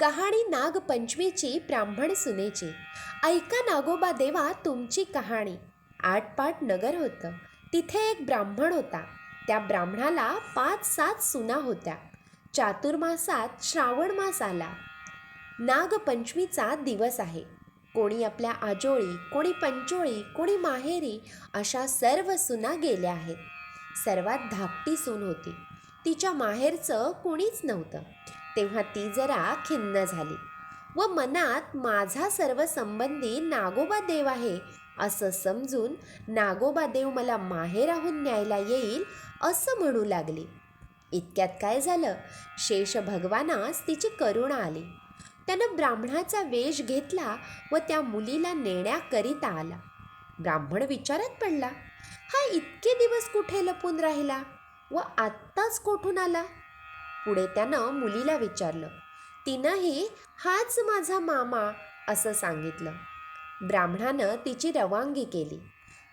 कहाणी नागपंचमीची ब्राह्मण सुनेची. ऐका नागोबा देवा तुमची कहाणी. आटपाट नगर होतं. तिथे एक ब्राह्मण होता. त्या ब्राह्मणाला पाच सात सुना होत्या. चातुर्मासात श्रावण मास आला. नागपंचमीचा दिवस आहे. कोणी आपल्या आजोळी कोणी पंचोळी कोणी माहेरी अशा सर्व सुना गेल्या आहेत. सर्वात धाकटी सून होती. तिच्या माहेरचं कोणीच नव्हतं. तेव्हा ती जरा खिन्न झाली. व मनात माझा सर्व संबंधी नागोबा देव आहे. असं समजून नागोबा देव मला माहेराहून न्यायला येईल असं म्हणू लागली. इतक्यात काय झालं? शेष भगवानास तिची करुणा आली. त्यानं ब्राह्मणाचा वेश घेतला व त्या मुलीला नेण्याकरिता आला. ब्राह्मण विचारात पडला हा इतके दिवस कुठे लपून राहिला? व आत्ताच कोठून आला? पुढे त्यानं मुलीला विचारलं. तिनंही हाच माझा मामा असं सांगितलं. ब्राह्मणानं तिची रवानगी केली.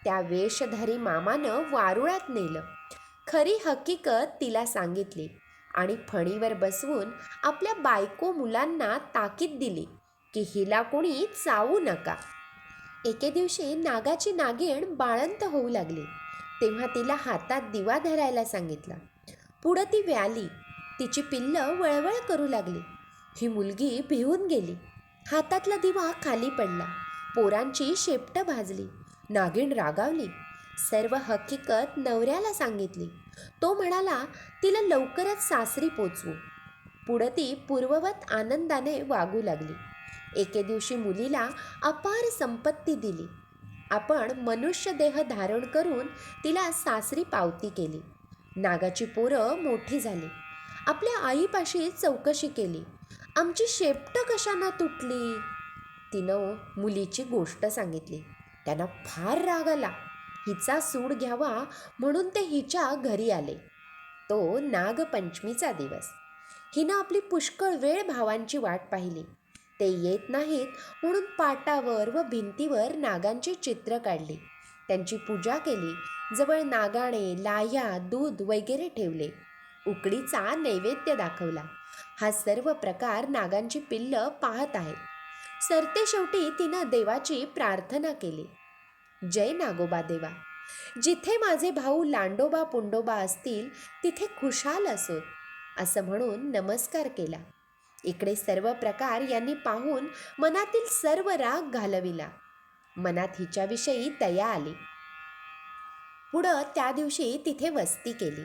त्या वेशधारी मामानं वारुळात नेलं. खरी हकीकत तिला सांगितली आणि फणीवर बसवून आपल्या बायको मुलांना ताकीद दिली की हिला कोणी चावू नका. एके दिवशी नागाची नागिण बाळंत होऊ लागली. तेव्हा तिला हातात दिवा धरायला सांगितला. पुढं ती व्याली. तिची पिल्लं वळवळ करू लागली. ही मुलगी भिवून गेली. हातातला दिवा खाली पडला. पोरांची शेपटं भाजली. नागिण रागावली. सर्व हकीकत नवऱ्याला सांगितली. तो म्हणाला तिला लवकरच सासरी पोचवू. पुढं ती पूर्ववत आनंदाने वागू लागली. एके दिवशी मुलीला अपार संपत्ती दिली. आपण मनुष्य देह धारण करून तिला सासरी पावती केली. नागाची पोरं मोठी झाली. आपल्या आईपाशी चौकशी केली. आमची शेपट कशानं तुटली? तिनं मुलीची गोष्ट सांगितली. त्यांना फार राग आला. हिचा सूड घ्यावा म्हणून ते हिच्या घरी आले. तो नागपंचमीचा दिवस. हिनं आपली पुष्कळ वेळ भावांची वाट पाहिली. ते येत नाहीत म्हणून पाटावर व भिंतीवर नागांची चित्र काढली. त्यांची पूजा केली. जवळ नागाणे लाह्या दूध वगैरे ठेवले. उकडीचा नैवेद्य दाखवला. हा सर्व प्रकार नागांची पिल्लं पाहत आहेत. सरते शेवटी तिनं देवाची प्रार्थना केली. जय नागोबा देवा. जिथे माझे भाऊ लांडोबा पुंडोबा असतील तिथे खुशाल असोत असं म्हणून नमस्कार केला. इकडे सर्व प्रकार यांनी पाहून मनातील सर्व राग घालविला. मनात हिच्याविषयी दया आली. पुढं त्या दिवशी तिथे वस्ती केली.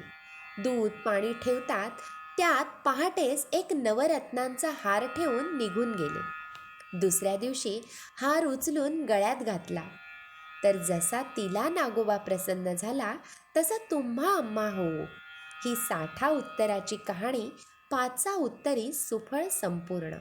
दूध पाणी ठेवतात त्यात पहाटेस एक नवरत्नांचा हार ठेवून निघून गेले. दुसऱ्या दिवशी हार उचलून गळ्यात घातला. तर जसा तिला नागोबा प्रसन्न झाला तसा तुम्हा अम्मा हो ही साठा उत्तराची कहाणी पाचा उत्तरी सुफळ संपूर्ण.